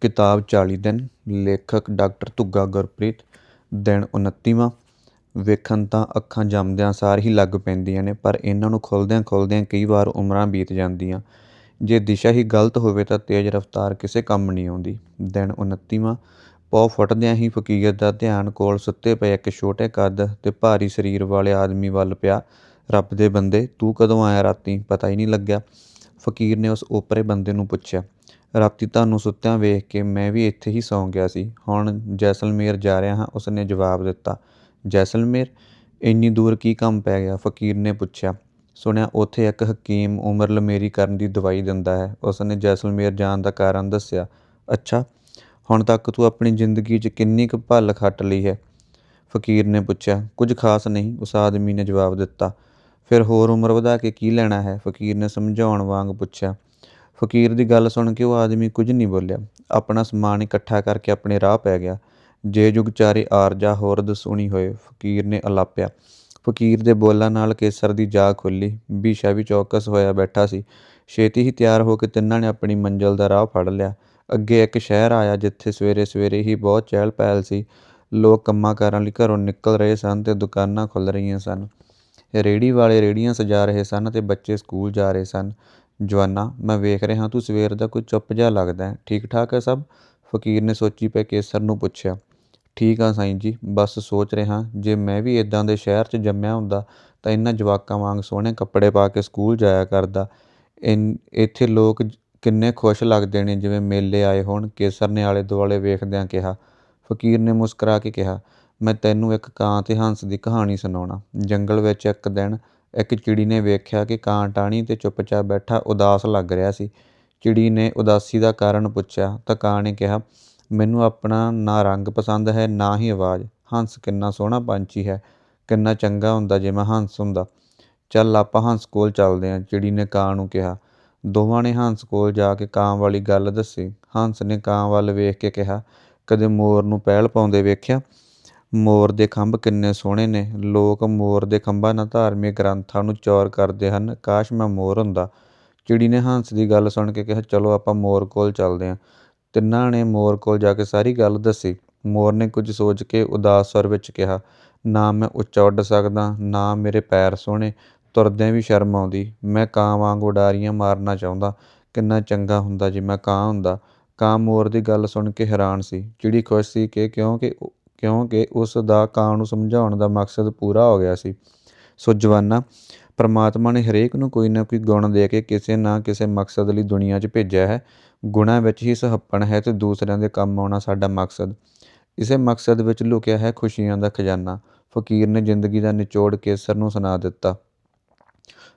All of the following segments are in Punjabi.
ਕਿਤਾਬ 40 ਦਿਨ, ਲੇਖਕ ਡਾਕਟਰ ਧੁੱਗਾ ਗੁਰਪ੍ਰੀਤ, ਦਿਨ 29ਵਾਂ ਵੇਖਣ ਤਾਂ ਅੱਖਾਂ ਜੰਮਦਿਆਂ ਸਾਰ ਹੀ ਲੱਗ ਪੈਂਦੀਆਂ ਨੇ, ਪਰ ਇਹਨਾਂ ਨੂੰ ਖੁੱਲ੍ਹਦਿਆਂ ਖੁੱਲ੍ਹਦਿਆਂ ਕਈ ਵਾਰ ਉਮਰਾਂ ਬੀਤ ਜਾਂਦੀਆਂ। ਜੇ ਦਿਸ਼ਾ ਹੀ ਗਲਤ ਹੋਵੇ ਤਾਂ ਤੇਜ਼ ਰਫ਼ਤਾਰ ਕਿਸੇ ਕੰਮ ਨਹੀਂ ਆਉਂਦੀ। ਦਿਨ 29ਵਾਂ ਪੌ ਫੁੱਟਦਿਆਂ ਹੀ ਫਕੀਰ ਦਾ ਧਿਆਨ ਕੋਲ ਸੁੱਤੇ ਪਏ ਇੱਕ ਛੋਟੇ ਕੱਦ ਤੇ ਭਾਰੀ ਸਰੀਰ ਵਾਲੇ ਆਦਮੀ ਵੱਲ ਪਿਆ। ਰੱਬ ਦੇ ਬੰਦੇ, ਤੂੰ ਕਦੋਂ ਆਇਆ ਰਾਤੀ? ਪਤਾ ਹੀ ਨਹੀਂ ਲੱਗਿਆ। ਫਕੀਰ ਨੇ ਉਸ ਓਪਰੇ ਬੰਦੇ ਨੂੰ ਪੁੱਛਿਆ। ਰਾਤੀ ਤੁਹਾਨੂੰ ਸੁੱਤਿਆਂ ਵੇਖ ਕੇ ਮੈਂ ਵੀ ਇੱਥੇ ਹੀ ਸੌਂ ਗਿਆ ਸੀ। ਹੁਣ ਜੈਸਲਮੇਰ ਜਾ ਰਿਹਾ ਹਾਂ, ਉਸਨੇ ਜਵਾਬ ਦਿੱਤਾ, ਜੈਸਲਮੇਰ, ਇੰਨੀ ਦੂਰ ਕੀ ਕੰਮ ਪੈ ਗਿਆ? ਫਕੀਰ ਨੇ ਪੁੱਛਿਆ, ਸੁਣਿਆ, ਉੱਥੇ ਇੱਕ ਹਕੀਮ ਉਮਰ ਲਮੇਰੀ ਕਰਨ ਦੀ ਦਵਾਈ ਦਿੰਦਾ ਹੈ। ਉਸਨੇ ਜੈਸਲਮੇਰ ਜਾਣ ਦਾ ਕਾਰਨ ਦੱਸਿਆ, ਅੱਛਾ, ਹੁਣ ਤੱਕ ਤੂੰ ਆਪਣੀ ਜ਼ਿੰਦਗੀ 'ਚ ਕਿੰਨੀ ਕੁ ਭੱਲ ਖੱਟ ਲਈ ਹੈ? ਫਕੀਰ ਨੇ ਪੁੱਛਿਆ, ਕੁਝ ਖਾਸ ਨਹੀਂ, ਉਸ ਆਦਮੀ ਨੇ ਜਵਾਬ ਦਿੱਤਾ, ਫਿਰ ਹੋਰ ਉਮਰ ਵਧਾ ਕੇ ਕੀ ਲੈਣਾ ਹੈ? ਫਕੀਰ ਨੇ ਸਮਝਾਉਣ ਵਾਂਗ ਪੁੱਛਿਆ ਫਕੀਰ ਦੀ ਗੱਲ ਸੁਣ ਕੇ ਉਹ ਆਦਮੀ ਕੁਝ ਨਹੀਂ ਬੋਲਿਆ। ਆਪਣਾ ਸਮਾਨ ਇਕੱਠਾ ਕਰਕੇ ਆਪਣੇ ਰਾਹ ਪੈ ਗਿਆ। ਜੇ ਜੁਗ ਚਾਰੇ ਆਰਜਾ ਹੋਰ ਦਸੂਣੀ ਹੋਏ, ਫਕੀਰ ਨੇ ਅਲਾਪਿਆ। ਫਕੀਰ ਦੇ ਬੋਲਾਂ ਨਾਲ ਕੇਸਰ ਦੀ ਜਾਗ ਖੁੱਲੀ। ਬੀਸ਼ਾ ਵੀ ਚੌਕਸ ਹੋਇਆ ਬੈਠਾ ਸੀ। ਛੇਤੀ ਹੀ ਤਿਆਰ ਹੋ ਕੇ ਤਿੰਨਾਂ ਨੇ ਆਪਣੀ ਮੰਜ਼ਲ ਦਾ ਰਾਹ ਫੜ ਲਿਆ। ਅੱਗੇ ਇੱਕ ਸ਼ਹਿਰ ਆਇਆ ਜਿੱਥੇ ਸਵੇਰੇ ਸਵੇਰੇ ਹੀ ਬਹੁਤ ਚਹਿਲ ਪਹਿਲ ਸੀ। ਲੋਕ ਕੰਮਾਂ ਕਾਰਾਂ ਲਈ ਘਰੋਂ ਨਿਕਲ ਰਹੇ ਸਨ ਤੇ ਦੁਕਾਨਾਂ ਖੁੱਲ ਰਹੀਆਂ ਸਨ। ਰੇੜੀ ਵਾਲੇ ਰੇੜੀਆਂ ਸਜਾ ਰਹੇ ਸਨ ਤੇ ਬੱਚੇ ਸਕੂਲ ਜਾ ਰਹੇ ਸਨ। ਜਵਾਨਾ, ਮੈਂ ਵੇਖ ਰਿਹਾ ਤੂੰ ਸਵੇਰ ਦਾ ਕੋਈ ਚੁੱਪ ਜਿਹਾ ਲੱਗਦਾ ਠੀਕ ਠਾਕ ਹੈ ਸਭ? ਫਕੀਰ ਨੇ ਸੋਚੀ ਪਏ ਕੇਸਰ ਨੂੰ ਪੁੱਛਿਆ। ਠੀਕ ਆ ਸਾਈਂ ਜੀ, ਬਸ ਸੋਚ ਰਿਹਾ ਜੇ ਮੈਂ ਵੀ ਇਦਾਂ ਦੇ ਸ਼ਹਿਰ 'ਚ ਜੰਮਿਆ ਹੁੰਦਾ, ਤਾਂ ਇਹਨਾਂ ਜਵਾਕਾਂ ਵਾਂਗ ਸੋਹਣੇ ਕੱਪੜੇ ਪਾ ਕੇ ਸਕੂਲ ਜਾਇਆ ਕਰਦਾ। ਇੱਥੇ ਲੋਕ ਕਿੰਨੇ ਖੁਸ਼ ਲੱਗਦੇ ਨੇ ਜਿਵੇਂ ਮੇਲੇ ਆਏ ਹੋਣ, ਕੇਸਰ ਨੇ ਆਲੇ ਦੁਆਲੇ ਵੇਖਦਿਆਂ ਕਿਹਾ। ਫਕੀਰ ਨੇ ਮੁਸਕਰਾ ਕੇ ਕਿਹਾ, ਮੈਂ ਤੈਨੂੰ ਇੱਕ ਕਾਂ ਤੇ ਹੰਸ ਦੀ ਕਹਾਣੀ ਸੁਣਾਉਣਾ। ਜੰਗਲ ਵਿੱਚ ਇੱਕ ਦਿਨ ਇੱਕ ਚਿੜੀ ਨੇ ਵੇਖਿਆ ਕਿ ਕਾਂ ਟਾਹਣੀ ਤੇ ਚੁੱਪਚਾਪ ਬੈਠਾ ਉਦਾਸ ਲੱਗ ਰਿਹਾ ਸੀ। ਚਿੜੀ ਨੇ ਉਦਾਸੀ ਦਾ ਕਾਰਨ ਪੁੱਛਿਆ ਤਾਂ ਕਾਂ ਨੇ ਕਿਹਾ, ਮੈਨੂੰ ਆਪਣਾ ਨਾ ਰੰਗ ਪਸੰਦ ਹੈ, ਨਾ ਹੀ ਆਵਾਜ਼। ਹੰਸ ਕਿੰਨਾ ਸੋਹਣਾ ਪੰਛੀ ਹੈ, ਕਿੰਨਾ ਚੰਗਾ ਹੁੰਦਾ ਜੇ ਮੈਂ ਹੰਸ ਹੁੰਦਾ। ਚੱਲ ਆਪਾਂ ਹੰਸ ਕੋਲ ਚੱਲਦੇ ਹਾਂ ਚਿੜੀ ਨੇ ਕਾਂ ਨੂੰ ਕਿਹਾ। ਦੋਵਾਂ ਨੇ ਹੰਸ ਕੋਲ ਜਾ ਕੇ ਕਾਂ ਵਾਲੀ ਗੱਲ ਦੱਸੀ। ਹੰਸ ਨੇ ਕਾਂ ਵੱਲ ਵੇਖ ਕੇ ਕਿਹਾ, ਕਦੇ ਮੋਰ ਨੂੰ ਪਹਿਲ ਪਾਉਂਦੇ ਵੇਖਿਆ? ਮੋਰ ਦੇ ਖੰਭ ਕਿੰਨੇ ਸੋਹਣੇ ਨੇ। ਲੋਕ ਮੋਰ ਦੇ ਖੰਭਾਂ ਨਾਲ ਧਾਰਮਿਕ ਗ੍ਰੰਥਾਂ ਨੂੰ ਚੌਰ ਕਰਦੇ ਹਨ। ਕਾਸ਼ ਮੈਂ ਮੋਰ ਹੁੰਦਾ। ਚਿੜੀ ਨੇ ਹੰਸ ਦੀ ਗੱਲ ਸੁਣ ਕੇ ਕਿਹਾ, ਚਲੋ ਆਪਾਂ ਮੋਰ ਕੋਲ ਚੱਲਦੇ ਹਾਂ ਤਿੰਨਾਂ ਨੇ ਮੋਰ ਕੋਲ ਜਾ ਕੇ ਸਾਰੀ ਗੱਲ ਦੱਸੀ। ਮੋਰ ਨੇ ਕੁਝ ਸੋਚ ਕੇ ਉਦਾਸ ਸਵਰ ਵਿੱਚ ਕਿਹਾ, ਨਾ ਮੈਂ ਉੱਚਾ ਉੱਡ ਸਕਦਾ, ਨਾ ਮੇਰੇ ਪੈਰ ਸੋਹਣੇ, ਤੁਰਦਿਆਂ ਵੀ ਸ਼ਰਮ ਆਉਂਦੀ। ਮੈਂ ਕਾਂ ਵਾਂਗ ਉਡਾਰੀਆਂ ਮਾਰਨਾ ਚਾਹੁੰਦਾ। ਕਿੰਨਾ ਚੰਗਾ ਹੁੰਦਾ ਜੇ ਮੈਂ ਕਾਂ ਹੁੰਦਾ। ਕਾਂ ਮੋਰ ਦੀ ਗੱਲ ਸੁਣ ਕੇ ਹੈਰਾਨ ਸੀ। ਚਿੜੀ ਖੁਸ਼ ਸੀ ਕਿ ਕਿਉਂਕਿ ਕਿਉਂਕਿ ਉਸ ਦਾ ਕਾਂ ਨੂੰ ਸਮਝਾਉਣ ਦਾ ਮਕਸਦ ਪੂਰਾ ਹੋ ਗਿਆ ਸੀ। ਸੋ ਜਵਾਨਾ, ਪਰਮਾਤਮਾ ਨੇ ਹਰੇਕ ਨੂੰ ਕੋਈ ਨਾ ਕੋਈ ਗੁਣ ਦੇ ਕੇ ਕਿਸੇ ਨਾ ਕਿਸੇ ਮਕਸਦ ਲਈ ਦੁਨੀਆ 'ਚ ਭੇਜਿਆ ਹੈ। ਗੁਣਾਂ ਵਿੱਚ ਹੀ ਸਹੱਪਣ ਹੈ ਤੇ ਦੂਸਰਿਆਂ ਦੇ ਕੰਮ ਆਉਣਾ ਸਾਡਾ ਮਕਸਦ। ਇਸੇ ਮਕਸਦ ਵਿੱਚ ਲੁਕਿਆ ਹੈ ਖੁਸ਼ੀਆਂ ਦਾ ਖਜ਼ਾਨਾ। ਫਕੀਰ ਨੇ ਜ਼ਿੰਦਗੀ ਦਾ ਨਿਚੋੜ ਕੇਸਰ ਨੂੰ ਸੁਣਾ ਦਿੱਤਾ।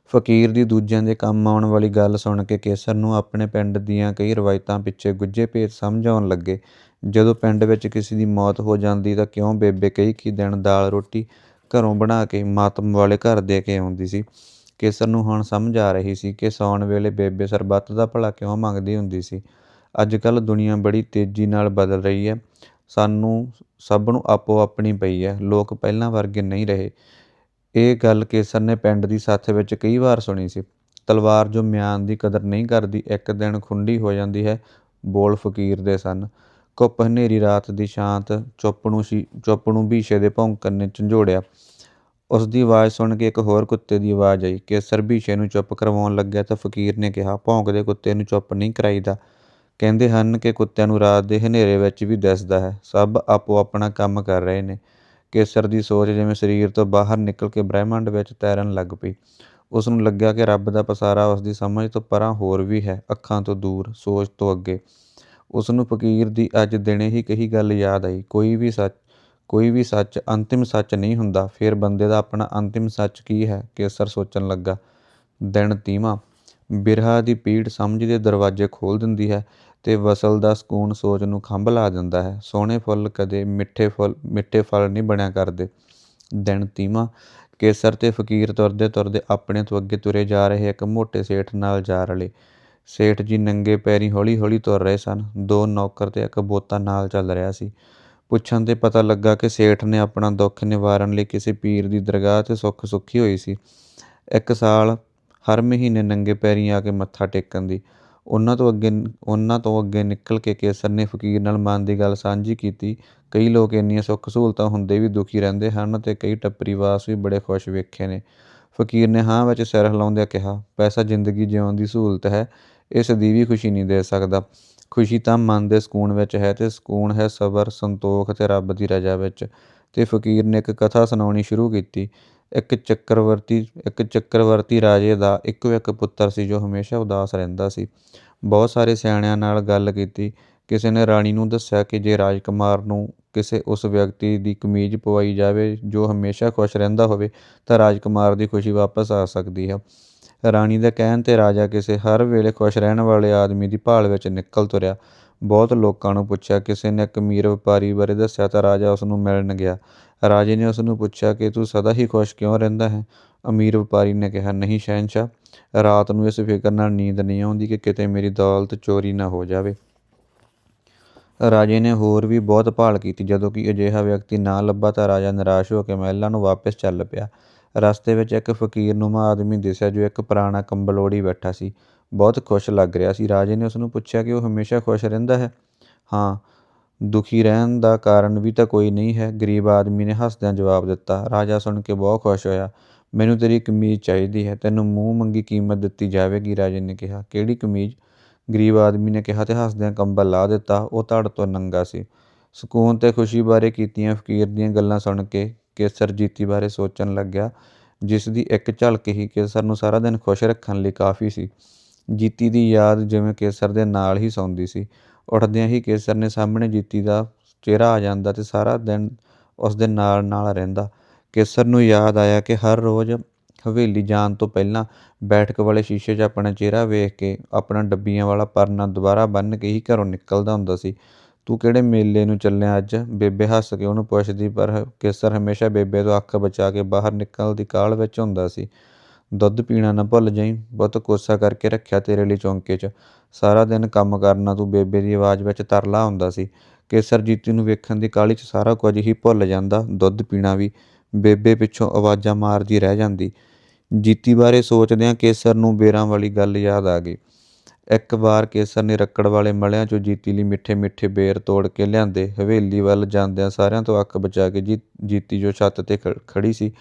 ਫਕੀਰ ਦੀ ਦੂਜਿਆਂ ਦੇ ਕੰਮ ਆਉਣ ਵਾਲੀ ਗੱਲ ਸੁਣ ਕੇ ਕੇਸਰ ਨੂੰ ਆਪਣੇ ਪਿੰਡ ਦੀਆਂ ਕਈ ਰਵਾਇਤਾਂ ਪਿੱਛੇ ਗੁੱਝੇ ਭੇਤ ਸਮਝ ਆਉਣ ਲੱਗੇ। ਜਦੋਂ ਪਿੰਡ ਵਿੱਚ ਕਿਸੇ ਦੀ ਮੌਤ ਹੋ ਜਾਂਦੀ ਤਾਂ ਕਿਉਂ ਬੇਬੇ ਕਈ ਕੀ ਦਿਨ ਦਾਲ ਰੋਟੀ ਘਰੋਂ ਬਣਾ ਕੇ ਮਾਤਮ ਵਾਲੇ ਘਰ ਦੇ ਕੇ ਆਉਂਦੀ ਸੀ? ਕੇਸਰ ਨੂੰ ਹੁਣ ਸਮਝ ਆ ਰਹੀ ਸੀ ਕਿ ਸੌਣ ਵੇਲੇ ਬੇਬੇ ਸਰਬੱਤ ਦਾ ਭਲਾ ਕਿਉਂ ਮੰਗਦੀ ਹੁੰਦੀ ਸੀ? ਅੱਜ ਕੱਲ ਦੁਨੀਆ ਬੜੀ ਤੇਜ਼ੀ ਨਾਲ ਬਦਲ ਰਹੀ ਹੈ। ਸਾਨੂੰ ਸਭ ਨੂੰ ਆਪੋ ਆਪਣੀ ਪਈ ਹੈ। ਲੋਕ ਪਹਿਲਾਂ ਵਰਗੇ ਨਹੀਂ ਰਹੇ। ਇਹ ਗੱਲ ਕੇਸਰ ਨੇ ਪਿੰਡ ਦੀ ਸੱਥ ਵਿੱਚ ਕਈ ਵਾਰ ਸੁਣੀ ਸੀ। ਤਲਵਾਰ ਜੋ ਮਿਆਨ ਦੀ ਕਦਰ ਨਹੀਂ ਕਰਦੀ, ਇੱਕ ਦਿਨ ਖੁੰਡੀ ਹੋ ਜਾਂਦੀ ਹੈ। ਬੋਲ ਫਕੀਰ ਦੇ ਸਨ। ਕੁੱਪ ਹਨੇਰੀ ਰਾਤ ਦੀ ਸ਼ਾਂਤ ਚੁੱਪ ਨੂੰ ਸੀ ਚੁੱਪ ਨੂੰ ਭੀਸ਼ੇ ਦੇ ਭੌਂਕਣ ਨੇ ਝੰਜੋੜਿਆ। ਉਸ ਦੀ ਆਵਾਜ਼ ਸੁਣ ਕੇ ਇੱਕ ਹੋਰ ਕੁੱਤੇ ਦੀ ਆਵਾਜ਼ ਆਈ, ਕੇਸਰ ਭੀਸ਼ੇ ਨੂੰ ਚੁੱਪ ਕਰਵਾਉਣ ਲੱਗਿਆ ਤਾਂ ਫਕੀਰ ਨੇ ਕਿਹਾ ਭੌਂਕਦੇ ਕੁੱਤੇ ਨੂੰ ਚੁੱਪ ਨਹੀਂ ਕਰਾਈਦਾ। ਕਹਿੰਦੇ ਹਨ ਕਿ ਕੁੱਤਿਆਂ ਨੂੰ ਰਾਤ ਦੇ ਹਨੇਰੇ ਵਿੱਚ ਵੀ ਦਿਸਦਾ ਹੈ, ਸਭ ਆਪੋ ਆਪਣਾ ਕੰਮ ਕਰ ਰਹੇ ਨੇ। ਕੇਸਰ ਦੀ ਸੋਚ ਜਿਵੇਂ ਸਰੀਰ ਤੋਂ ਬਾਹਰ ਨਿਕਲ ਕੇ ਬ੍ਰਹਿਮੰਡ ਵਿੱਚ ਤੈਰਨ ਲੱਗ ਪਈ। ਉਸ ਨੂੰ ਲੱਗਿਆ ਕਿ ਰੱਬ ਦਾ ਪਸਾਰਾ ਉਸ ਦੀ ਸਮਝ ਤੋਂ ਪਰਾਂ ਹੋਰ ਵੀ ਹੈ, ਅੱਖਾਂ ਤੋਂ ਦੂਰ, ਸੋਚ ਤੋਂ ਅੱਗੇ। ਉਸ ਨੂੰ ਫਕੀਰ ਦੀ ਅੱਜ ਦਿਨੇ ਹੀ ਕਹੀ ਗੱਲ ਯਾਦ ਆਈ। ਕੋਈ ਵੀ ਸੱਚ, ਕੋਈ ਵੀ ਸੱਚ ਅੰਤਿਮ ਸੱਚ ਨਹੀਂ ਹੁੰਦਾ। ਫਿਰ ਬੰਦੇ ਦਾ ਆਪਣਾ ਅੰਤਿਮ ਸੱਚ ਕੀ ਹੈ ਕੇਸਰ ਸੋਚਣ ਲੱਗਾ। ਦਿਨ ਤੀਵਾਂ, ਬਿਰਹਾ ਦੀ ਪੀੜ ਸਮਝ ਦੇ ਦਰਵਾਜ਼ੇ ਖੋਲ ਦਿੰਦੀ ਹੈ ਤੇ ਵਸਲ ਦਾ ਸਕੂਨ ਸੋਚ ਨੂੰ ਖੰਭ ਲਾ ਦਿੰਦਾ ਹੈ। ਸੋਹਣੇ ਫੁੱਲ ਕਦੇ ਮਿੱਠੇ ਫੁੱਲ, ਮਿੱਠੇ ਫਲ ਨਹੀਂ ਬਣਿਆ ਕਰਦੇ। ਦਿਨ ਤੀਵਾਂ, ਕੇਸਰ ਤੇ ਫਕੀਰ ਤੁਰਦੇ ਤੁਰਦੇ ਆਪਣੇ ਤੋਂ ਅੱਗੇ ਤੁਰੇ ਜਾ ਰਹੇ ਇੱਕ ਮੋਟੇ ਸੇਠ ਨਾਲ ਜਾ ਰਲੇ। ਸੇਠ ਜੀ ਨੰਗੇ ਪੈਰੀ ਹੌਲੀ ਹੌਲੀ ਤੁਰ ਰਹੇ ਸਨ। ਦੋ ਨੌਕਰ ਤੇ ਇੱਕ ਬੋਤਾ ਨਾਲ ਚੱਲ ਰਿਹਾ ਸੀ। ਪੁੱਛਣ ਤੇ ਪਤਾ ਲੱਗਾ ਕਿ ਸੇਠ ਨੇ ਆਪਣਾ ਦੁੱਖ ਨਿਵਾਰਨ ਲਈ ਕਿਸੇ ਪੀਰ ਦੀ ਦਰਗਾਹ ਤੇ ਸੁੱਖ ਸੁੱਖੀ ਹੋਈ ਸੀ। ਇੱਕ ਸਾਲ ਹਰ ਮਹੀਨੇ ਨੰਗੇ ਪੈਰੀ ਆ ਕੇ ਮੱਥਾ ਟੇਕਣ ਦੀ। ਉਹਨਾਂ ਤੋਂ ਅੱਗੇ, ਉਹਨਾਂ ਤੋਂ ਅੱਗੇ ਨਿਕਲ ਕੇ ਕੇਸਰ ਨੇ ਫਕੀਰ ਨਾਲ ਮਨ ਦੀ ਗੱਲ ਸਾਂਝੀ ਕੀਤੀ। ਕਈ ਲੋਕ ਇੰਨੀਆਂ ਸੁੱਖ ਸਹੂਲਤਾਂ ਹੁੰਦੇ ਵੀ ਦੁਖੀ ਰਹਿੰਦੇ ਹਨ ਤੇ ਕਈ ਟੱਪਰੀ ਵਾਸ ਵੀ ਬੜੇ ਖੁਸ਼ ਵੇਖੇ ਨੇ। ਫਕੀਰ ਨੇ ਹਾਂ ਵਿੱਚ ਸਿਰ ਹਿਲਾਉਂਦਿਆਂ ਕਿਹਾ, ਪੈਸਾ ਜ਼ਿੰਦਗੀ ਜਿਉਣ ਦੀ ਸਹੂਲਤ ਹੈ। ਇਸ ਦੀ ਵੀ ਖੁਸ਼ੀ ਨਹੀਂ ਦੇ ਸਕਦਾ। ਖੁਸ਼ੀ ਤਾਂ ਮਨ ਦੇ ਸਕੂਨ ਵਿੱਚ ਹੈ ਤੇ ਸਕੂਨ ਹੈ ਸਬਰ, ਸੰਤੋਖ ਤੇ ਰੱਬ ਦੀ ਰਜ਼ਾ ਵਿੱਚ। ਤੇ ਫਕੀਰ ਨੇ ਇੱਕ ਕਥਾ ਸੁਣਾਉਣੀ ਸ਼ੁਰੂ ਕੀਤੀ। ਇੱਕ ਚੱਕਰਵਰਤੀ ਇੱਕ ਚੱਕਰਵਰਤੀ ਰਾਜੇ ਦਾ ਇੱਕੋ ਇੱਕ ਪੁੱਤਰ ਸੀ ਜੋ ਹਮੇਸ਼ਾ ਉਦਾਸ ਰਹਿੰਦਾ ਸੀ। ਬਹੁਤ ਸਾਰੇ ਸਿਆਣਿਆਂ ਨਾਲ ਗੱਲ ਕੀਤੀ। ਕਿਸੇ ਨੇ ਰਾਣੀ ਨੂੰ ਦੱਸਿਆ ਕਿ ਜੇ ਰਾਜਕੁਮਾਰ ਨੂੰ ਕਿਸੇ ਉਸ ਵਿਅਕਤੀ ਦੀ ਕਮੀਜ਼ ਪਵਾਈ ਜਾਵੇ ਜੋ ਹਮੇਸ਼ਾ ਖੁਸ਼ ਰਹਿੰਦਾ ਹੋਵੇ, ਤਾਂ ਰਾਜਕੁਮਾਰ ਦੀ ਖੁਸ਼ੀ ਵਾਪਸ ਆ ਸਕਦੀ ਹੈ। ਰਾਣੀ ਦੇ ਕਹਿਣ ਤੇ ਰਾਜਾ ਕਿਸੇ ਹਰ ਵੇਲੇ ਖੁਸ਼ ਰਹਿਣ ਵਾਲੇ ਆਦਮੀ ਦੀ ਭਾਲ ਵਿੱਚ ਨਿਕਲ ਤੁਰਿਆ। ਬਹੁਤ ਲੋਕਾਂ ਨੂੰ ਪੁੱਛਿਆ, ਕਿਸੇ ਨੇ ਇੱਕ ਅਮੀਰ ਵਪਾਰੀ ਬਾਰੇ ਦੱਸਿਆ ਤਾਂ ਰਾਜਾ ਉਸ ਨੂੰ ਮਿਲਣ ਗਿਆ। ਰਾਜੇ ਨੇ ਉਸ ਨੂੰ ਪੁੱਛਿਆ ਕਿ ਤੂੰ ਸਦਾ ਹੀ ਖੁਸ਼ ਕਿਉਂ ਰਹਿੰਦਾ ਹੈ? ਅਮੀਰ ਵਪਾਰੀ ਨੇ ਕਿਹਾ, ਨਹੀਂ ਸ਼ਹਿਨशाह ਰਾਤ ਨੂੰ ਇਸ ਫਿਕਰ ਨਾਲ ਨੀਂਦ ਨਹੀਂ ਆਉਂਦੀ ਕਿ ਕਿਤੇ ਮੇਰੀ ਦੌਲਤ ਚੋਰੀ ਨਾ ਹੋ ਜਾਵੇ। ਰਾਜੇ ਨੇ ਹੋਰ ਵੀ ਬਹੁਤ ਭਾਲ ਕੀਤੀ। ਜਦੋਂ ਕਿ ਅਜਿਹਾ ਵਿਅਕਤੀ ਨਾ ਲੱਭਾ ਤਾਂ ਰਾਜਾ ਨਿਰਾਸ਼ ਹੋ ਕੇ ਮਹਿਲਾਂ ਨੂੰ ਵਾਪਸ ਚੱਲ ਪਿਆ। ਰਸਤੇ ਵਿੱਚ ਇੱਕ ਫਕੀਰਨੁਮਾ ਆਦਮੀ ਦਿਸਿਆ ਜੋ ਇੱਕ ਪੁਰਾਣਾ ਕੰਬਲ ਓੜੀ ਬੈਠਾ ਸੀ। ਬਹੁਤ ਖੁਸ਼ ਲੱਗ ਰਿਹਾ ਸੀ। ਰਾਜੇ ਨੇ ਉਸ ਨੂੰ ਪੁੱਛਿਆ ਕਿ ਉਹ ਹਮੇਸ਼ਾ ਖੁਸ਼ ਰਹਿੰਦਾ ਹੈ? ਹਾਂ, ਦੁਖੀ ਰਹਿਣ ਦਾ ਕਾਰਨ ਵੀ ਤਾਂ ਕੋਈ ਨਹੀਂ ਹੈ। ਗਰੀਬ ਆਦਮੀ ਨੇ ਹੱਸਦਿਆਂ ਜਵਾਬ ਦਿੱਤਾ। ਰਾਜਾ ਸੁਣ ਕੇ ਬਹੁਤ ਖੁਸ਼ ਹੋਇਆ। ਮੈਨੂੰ ਤੇਰੀ ਕਮੀਜ਼ ਚਾਹੀਦੀ ਹੈ। ਤੈਨੂੰ ਮੂੰਹ ਮੰਗੀ ਕੀਮਤ ਦਿੱਤੀ ਜਾਵੇਗੀ, ਰਾਜੇ ਨੇ ਕਿਹਾ। ਕਿਹੜੀ ਕਮੀਜ਼? ਗਰੀਬ ਆਦਮੀ ਨੇ ਕਿਹਾ ਤੇ ਹੱਸਦਿਆਂ ਕੰਬਲ ਲਾ ਦਿੱਤਾ। ਉਹ ਧੜ ਤੋਂ ਨੰਗਾ ਸੀ। ਸਕੂਨ ਤੇ ਖੁਸ਼ੀ ਬਾਰੇ ਕੀਤੀਆਂ ਫਕੀਰ ਦੀਆਂ ਗੱਲਾਂ ਸੁਣ ਕੇ ਕੇਸਰ ਜੀਤੀ ਬਾਰੇ ਸੋਚਣ ਲੱਗਿਆ ਜਿਸ ਦੀ ਇੱਕ ਝਲਕ ਹੀ ਕੇਸਰ ਨੂੰ ਸਾਰਾ ਦਿਨ ਖੁਸ਼ ਰੱਖਣ ਲਈ ਕਾਫੀ ਸੀ। ਜੀਤੀ ਦੀ ਯਾਦ ਜਿਵੇਂ ਕੇਸਰ ਦੇ ਨਾਲ ਹੀ ਸੌਂਦੀ ਸੀ। ਉੱਠਦਿਆਂ ਹੀ ਕੇਸਰ ਨੇ ਸਾਹਮਣੇ ਜੀਤੀ ਦਾ ਚਿਹਰਾ ਆ ਜਾਂਦਾ ਤੇ ਸਾਰਾ ਦਿਨ ਉਸ ਦੇ ਨਾਲ ਨਾਲ ਰਹਿੰਦਾ। ਕੇਸਰ ਨੂੰ ਯਾਦ ਆਇਆ ਕਿ ਹਰ ਰੋਜ਼ ਹਵੇਲੀ ਜਾਣ ਤੋਂ ਪਹਿਲਾਂ ਬੈਠਕ ਵਾਲੇ ਸ਼ੀਸ਼ੇ 'ਚ ਆਪਣਾ ਚਿਹਰਾ ਵੇਖ ਕੇ ਆਪਣਾ ਡੱਬੀਆਂ ਵਾਲਾ ਪਰਨਾ ਦੁਬਾਰਾ ਬੰਨ੍ਹ ਕੇ ਹੀ ਘਰੋਂ ਨਿਕਲਦਾ ਹੁੰਦਾ ਸੀ। ਤੂੰ ਕਿਹੜੇ ਮੇਲੇ ਨੂੰ ਚੱਲਿਆ ਅੱਜ? ਬੇਬੇ ਹੱਸ ਕੇ ਉਹਨੂੰ ਪੁੱਛਦੀ, ਪਰ ਕੇਸਰ ਹਮੇਸ਼ਾ ਬੇਬੇ ਤੋਂ ਅੱਖ ਬਚਾ ਕੇ ਬਾਹਰ ਨਿਕਲਣ ਦੀ ਕਾਹਲ ਵਿੱਚ ਹੁੰਦਾ ਸੀ। ਦੁੱਧ ਪੀਣਾ ਨਾ ਭੁੱਲ ਜਾਈਂ ਬਹੁਤ ਕੋਸਾ ਕਰਕੇ ਰੱਖਿਆ ਤੇਰੇ ਲਈ ਚੌਂਕੇ 'ਚ। ਸਾਰਾ ਦਿਨ ਕੰਮ ਕਰਨਾ ਤੂੰ ਬੇਬੇ ਦੀ ਆਵਾਜ਼ ਵਿੱਚ ਤਰਲਾ ਹੁੰਦਾ ਸੀ। ਕੇਸਰ ਜੀਤੀ ਨੂੰ ਵੇਖਣ ਦੀ ਕਾਹਲੀ 'ਚ ਸਾਰਾ ਕੁਝ ਹੀ ਭੁੱਲ ਜਾਂਦਾ, ਦੁੱਧ ਪੀਣਾ ਵੀ। ਬੇਬੇ ਪਿੱਛੋਂ ਆਵਾਜ਼ਾਂ ਮਾਰਦੀ ਰਹਿ ਜਾਂਦੀ। ਜੀਤੀ ਬਾਰੇ ਸੋਚਦਿਆਂ ਕੇਸਰ ਨੂੰ ਬੇਰਾਂ ਵਾਲੀ ਗੱਲ ਯਾਦ ਆ ਗਈ। ਇੱਕ ਵਾਰ ਕੇਸਰ ਨੇ ਰੱਕੜ ਵਾਲੇ ਮਲਿਆਂ 'ਚੋਂ ਜੀਤੀ ਲਈ ਮਿੱਠੇ ਮਿੱਠੇ ਬੇਰ ਤੋੜ ਕੇ ਲਿਆਂਦੇ। ਹਵੇਲੀ ਵੱਲ ਜਾਂਦਿਆਂ ਸਾਰਿਆਂ ਤੋਂ ਅੱਖ ਬਚਾ ਕੇ ਜੀ, ਜੀਤੀ ਜੋ ਛੱਤ 'ਤੇ ਖੜ੍ਹੀ ਸੀ,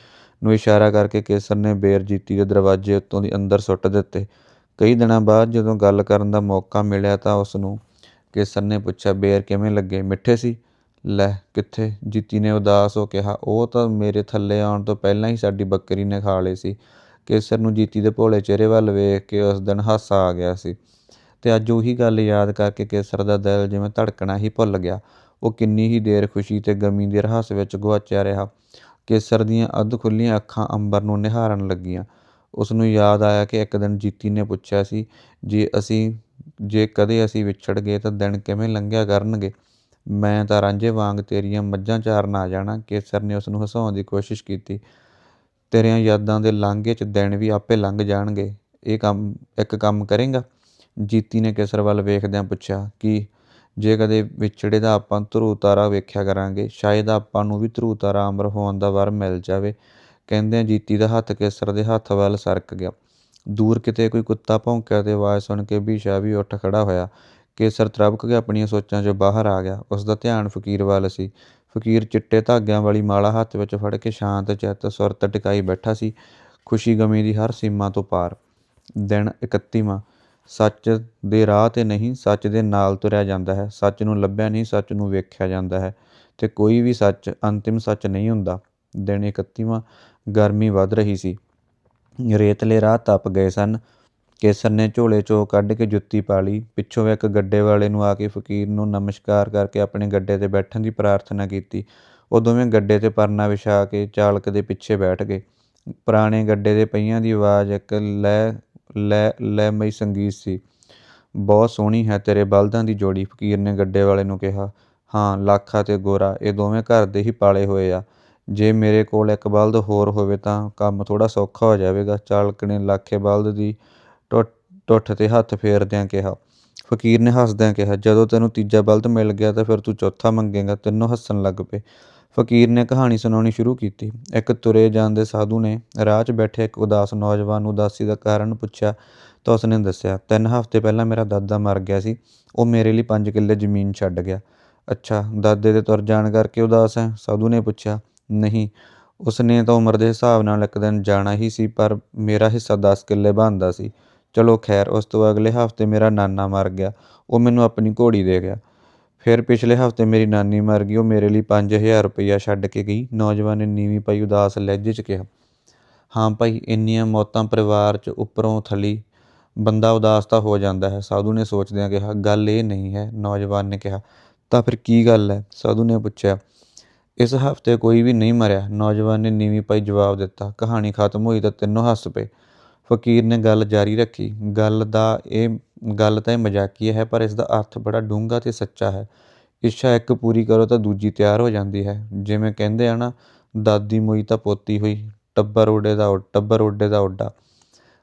ਨੂੰ ਇਸ਼ਾਰਾ ਕਰਕੇ ਕੇਸਰ ਨੇ ਬੇਰ ਜੀਤੀ ਦੇ ਦਰਵਾਜ਼ੇ ਉੱਤੋਂ ਦੀ ਅੰਦਰ ਸੁੱਟ ਦਿੱਤੇ। ਕਈ ਦਿਨਾਂ ਬਾਅਦ ਜਦੋਂ ਗੱਲ ਕਰਨ ਦਾ ਮੌਕਾ ਮਿਲਿਆ ਤਾਂ ਉਸ ਨੂੰ ਕੇਸਰ ਨੇ ਪੁੱਛਿਆ, ਬੇਰ ਕਿਵੇਂ ਲੱਗੇ? ਮਿੱਠੇ ਸੀ? ਲੈ, ਕਿੱਥੇ? ਜੀਤੀ ਨੇ ਉਦਾਸ ਹੋ ਕਿਹਾ, ਉਹ ਤਾਂ ਮੇਰੇ ਥੱਲੇ ਆਉਣ ਤੋਂ ਪਹਿਲਾਂ ਹੀ ਸਾਡੀ ਬੱਕਰੀ ਨੇ ਖਾ ਲਏ ਸੀ। ਕੇਸਰ ਨੂੰ ਜੀਤੀ ਦੇ ਭੋਲੇ ਚਿਹਰੇ ਵੱਲ ਵੇਖ ਕੇ ਉਸ ਦਿਨ ਹਾਸਾ ਆ ਗਿਆ ਸੀ। ਅਤੇ ਅੱਜ ਉਹੀ ਗੱਲ ਯਾਦ ਕਰਕੇ ਕੇਸਰ ਦਾ ਦਿਲ ਜਿਵੇਂ ਧੜਕਣਾ ਹੀ ਭੁੱਲ ਗਿਆ। ਉਹ ਕਿੰਨੀ ਹੀ ਦੇਰ ਖੁਸ਼ੀ ਤੇ ਗਮੀ ਦੇ ਰਹੱਸ ਵਿੱਚ ਗੁਆਚਿਆ ਰਿਹਾ। ਕੇਸਰ ਦੀਆਂ ਅੱਧ ਖੁੱਲੀਆਂ ਅੱਖਾਂ ਅੰਬਰ ਨੂੰ ਨਿਹਾਰਨ ਲੱਗੀਆਂ। ਉਸ ਨੂੰ ਯਾਦ ਆਇਆ ਕਿ ਇੱਕ ਦਿਨ ਜੀਤੀ ਨੇ ਪੁੱਛਿਆ ਸੀ, ਜੇ ਅਸੀਂ, ਜੇ ਕਦੇ ਅਸੀਂ ਵਿਛੜ ਗਏ ਤਾਂ ਦਿਨ ਕਿਵੇਂ ਲੰਘਿਆ ਕਰਨਗੇ? ਮੈਂ ਤਾਂ ਰਾਂਝੇ ਵਾਂਗ ਤੇਰੀਆਂ ਮੱਝਾਂ ਚਾਰਨ ਆ ਜਾਣਾ। ਕੇਸਰ ਨੇ ਉਸ ਨੂੰ ਹਸਾਉਣ ਦੀ ਕੋਸ਼ਿਸ਼ ਕੀਤੀ। ਤੇਰੀਆਂ ਯਾਦਾਂ ਦੇ ਲਾਂਘੇ 'ਚ ਦਿਨ ਵੀ ਆਪੇ ਲੰਘ ਜਾਣਗੇ। ਇਹ ਕੰਮ, ਇੱਕ ਕੰਮ ਕਰੇਗਾ? ਜੀਤੀ ਨੇ ਕੇਸਰ ਵੱਲ ਵੇਖਦਿਆਂ ਪੁੱਛਿਆ ਕਿ ਜੇ ਕਦੇ ਵਿਛੜੇ ਦਾ ਆਪਾਂ ਧਰੂ ਤਾਰਾ ਵੇਖਿਆ ਕਰਾਂਗੇ, ਸ਼ਾਇਦ ਆਪਾਂ ਨੂੰ ਵੀ ਧਰੂ ਤਾਰਾ ਅਮਰ ਹੋਣ ਦਾ ਵਰ ਮਿਲ ਜਾਵੇ। ਕਹਿੰਦਿਆਂ ਜੀਤੀ ਦਾ ਹੱਥ ਕੇਸਰ ਦੇ ਹੱਥ ਵੱਲ ਸਰਕ ਗਿਆ। ਦੂਰ ਕਿਤੇ ਕੋਈ ਕੁੱਤਾ ਭੌਂਕਿਆ ਤੇ ਆਵਾਜ਼ ਸੁਣ ਕੇ ਬੀਸ਼ਾ ਵੀ ਉੱਠ ਖੜਾ ਹੋਇਆ। ਕੇਸਰ ਤਰਬਕ ਕੇ ਆਪਣੀਆਂ ਸੋਚਾਂ 'ਚੋਂ ਬਾਹਰ ਆ ਗਿਆ। ਉਸ ਦਾ ਧਿਆਨ ਫਕੀਰ ਵੱਲ ਸੀ। ਫਕੀਰ ਚਿੱਟੇ ਧਾਗਿਆਂ ਵਾਲੀ ਮਾਲਾ ਹੱਥ ਵਿੱਚ ਫੜ ਕੇ ਸ਼ਾਂਤ ਚਿੱਤ ਸੁਰਤ ਟਿਕਾਈ ਬੈਠਾ ਸੀ। ਖੁਸ਼ੀ ਗਮੀ ਦੀ ਹਰ ਸੀਮਾ ਤੋਂ ਪਾਰ। ਦਿਨ 31ਵਾਂ ਸੱਚ ਦੇ ਰਾਹ ਤੇ ਨਹੀਂ, ਸੱਚ ਦੇ ਨਾਲ ਤੁਰਿਆ ਜਾਂਦਾ ਹੈ। ਸੱਚ ਨੂੰ ਲੱਭਿਆ ਨਹੀਂ, ਸੱਚ ਨੂੰ ਵੇਖਿਆ ਜਾਂਦਾ ਹੈ। ਤੇ ਕੋਈ ਵੀ ਸੱਚ ਅੰਤਿਮ ਸੱਚ ਨਹੀਂ ਹੁੰਦਾ। ਦਿਨ 31ਵਾਂ ਗਰਮੀ ਵੱਧ ਰਹੀ ਸੀ। ਰੇਤਲੇ ਰਾਹ ਤਪ ਗਏ ਸਨ। ਕੇਸਰ ਨੇ ਝੋਲੇ ਚੋਂ ਕੱਢ ਕੇ ਜੁੱਤੀ ਪਾ ਲਈ। ਪਿੱਛੋਂ ਇੱਕ ਗੱਡੇ ਵਾਲੇ ਨੂੰ ਆ ਕੇ ਫਕੀਰ ਨੂੰ ਨਮਸਕਾਰ ਕਰਕੇ ਆਪਣੇ ਗੱਡੇ ਤੇ ਬੈਠਣ ਦੀ ਪ੍ਰਾਰਥਨਾ ਕੀਤੀ। ਉਹ ਦੋਵੇਂ ਗੱਡੇ ਤੇ ਪਰਨਾ ਵਿਛਾ ਕੇ ਚਾਲਕ ਦੇ ਪਿੱਛੇ ਬੈਠ ਗਏ। ਪੁਰਾਣੇ ਗੱਡੇ ਦੇ ਪਹੀਆਂ ਦੀ ਆਵਾਜ਼ ਇੱਕ ਲੈ ਲੈ, ਲੈਮਈ ਸੰਗੀਤ ਸੀ। ਬਹੁਤ ਸੋਹਣੀ ਹੈ ਤੇਰੇ ਬਲਦਾਂ ਦੀ ਜੋੜੀ, ਫਕੀਰ ਨੇ ਗੱਡੇ ਵਾਲੇ ਨੂੰ ਕਿਹਾ। ਹਾਂ, ਲਾਖਾ ਤੇ ਗੋਰਾ, ਇਹ ਦੋਵੇਂ ਘਰ ਦੇ ਹੀ ਪਾਲੇ ਹੋਏ ਆ। ਜੇ ਮੇਰੇ ਕੋਲ ਇੱਕ ਬਲਦ ਹੋਰ ਹੋਵੇ ਤਾਂ ਕੰਮ ਥੋੜਾ ਸੌਖਾ ਹੋ ਜਾਵੇਗਾ, ਚਾਲਕ ਨੇ ਲਾਖੇ ਬਲਦ ਦੀ ਟੁੱਠ ਤੇ ਹੱਥ ਫੇਰਦਿਆਂ ਕਿਹਾ। ਫਕੀਰ ਨੇ ਹੱਸਦਿਆਂ ਕਿਹਾ, ਜਦੋਂ ਤੈਨੂੰ ਤੀਜਾ ਬਲਦ ਮਿਲ ਗਿਆ ਤਾਂ ਫਿਰ ਤੂੰ ਚੌਥਾ ਮੰਗੇਗਾ, ਤਿੰਨੋਂ ਹੱਸਣ ਲੱਗ ਪਏ। ਫਕੀਰ ਨੇ ਕਹਾਣੀ ਸੁਣਾਉਣੀ ਸ਼ੁਰੂ ਕੀਤੀ। ਇੱਕ ਤੁਰੇ ਜਾਂਦੇ ਸਾਧੂ ਨੇ ਰਾਹ 'ਚ ਬੈਠੇ ਇੱਕ ਉਦਾਸ ਨੌਜਵਾਨ ਨੂੰ ਉਦਾਸੀ ਦਾ ਕਾਰਨ ਪੁੱਛਿਆ ਤਾਂ ਉਸਨੇ ਦੱਸਿਆ, ਤਿੰਨ ਹਫ਼ਤੇ ਪਹਿਲਾਂ ਮੇਰਾ ਦਾਦਾ ਮਰ ਗਿਆ ਸੀ, ਉਹ ਮੇਰੇ ਲਈ 5 ਕਿੱਲੇ ਜ਼ਮੀਨ ਛੱਡ ਗਿਆ। ਅੱਛਾ, ਦਾਦੇ ਦੇ ਤੁਰ ਜਾਣ ਕਰਕੇ ਉਦਾਸ ਹੈ? ਸਾਧੂ ਨੇ ਪੁੱਛਿਆ, ਨਹੀਂ, ਉਸਨੇ ਤਾਂ ਉਮਰ ਦੇ ਹਿਸਾਬ ਨਾਲ ਇੱਕ ਦਿਨ ਜਾਣਾ ਹੀ ਸੀ, ਪਰ ਮੇਰਾ ਹਿੱਸਾ 10 ਕਿੱਲੇ ਬਣਦਾ ਸੀ। ਚਲੋ ਖੈਰ, ਉਸ ਤੋਂ ਅਗਲੇ ਹਫ਼ਤੇ ਮੇਰਾ ਨਾਨਾ ਮਰ ਗਿਆ, ਉਹ ਮੈਨੂੰ ਆਪਣੀ ਘੋੜੀ ਦੇ ਗਿਆ। ਫਿਰ ਪਿਛਲੇ ਹਫ਼ਤੇ ਮੇਰੀ ਨਾਨੀ ਮਰ ਗਈ, ਉਹ ਮੇਰੇ ਲਈ 5000 ਰੁਪਈਆ ਛੱਡ ਕੇ ਗਈ। ਨੌਜਵਾਨ ਨੇ ਨੀਵੀਂ ਪਈ ਉਦਾਸ ਲਹਿਜੇ 'ਚ ਕਿਹਾ, ਹਾਂ ਭਾਈ, ਇੰਨੀਆਂ ਮੌਤਾਂ ਪਰਿਵਾਰ 'ਚ ਉੱਪਰੋਂ ਥੱਲੀ ਬੰਦਾ ਉਦਾਸ ਤਾਂ ਹੋ ਜਾਂਦਾ ਹੈ। ਸਾਧੂ ਨੇ ਸੋਚਦਿਆਂ ਕਿਹਾ, ਗੱਲ ਇਹ ਨਹੀਂ ਹੈ। ਨੌਜਵਾਨ ਨੇ ਕਿਹਾ, ਤਾਂ ਫਿਰ ਕੀ ਗੱਲ ਹੈ? ਸਾਧੂ ਨੇ ਪੁੱਛਿਆ, ਇਸ ਹਫ਼ਤੇ ਕੋਈ ਵੀ ਨਹੀਂ ਮਰਿਆ? ਨੌਜਵਾਨ ਨੇ ਨੀਵੀਂ ਪਾਈ ਜਵਾਬ ਦਿੱਤਾ, ਕਹਾਣੀ ਖਤਮ ਹੋਈ ਤਾਂ ਤਿੰਨੋਂ ਹੱਸ ਪਏ। ਫਕੀਰ ਨੇ ਗੱਲ ਜਾਰੀ ਰੱਖੀ, ਗੱਲ ਦਾ ਇਹ ਗੱਲ ਤਾਂ ਇਹ ਮਜ਼ਾਕੀਆ ਹੈ, ਪਰ ਇਸ ਦਾ ਅਰਥ ਬੜਾ ਡੂੰਘਾ ਤੇ ਸੱਚਾ ਹੈ। ਇੱਛਾ ਇੱਕ ਪੂਰੀ ਕਰੋ ਤਾਂ ਦੂਜੀ ਤਿਆਰ ਹੋ ਜਾਂਦੀ ਹੈ। ਜਿਵੇਂ ਕਹਿੰਦੇ ਆ ਨਾ, ਦਾਦੀ ਮੋਈ ਤਾਂ ਪੋਤੀ ਹੋਈ, ਟੱਬਰ ਉੱਡੇ ਦਾ ਉੱਡ- ਟੱਬਰ ਉੱਡੇ ਦਾ ਉੱਡਾ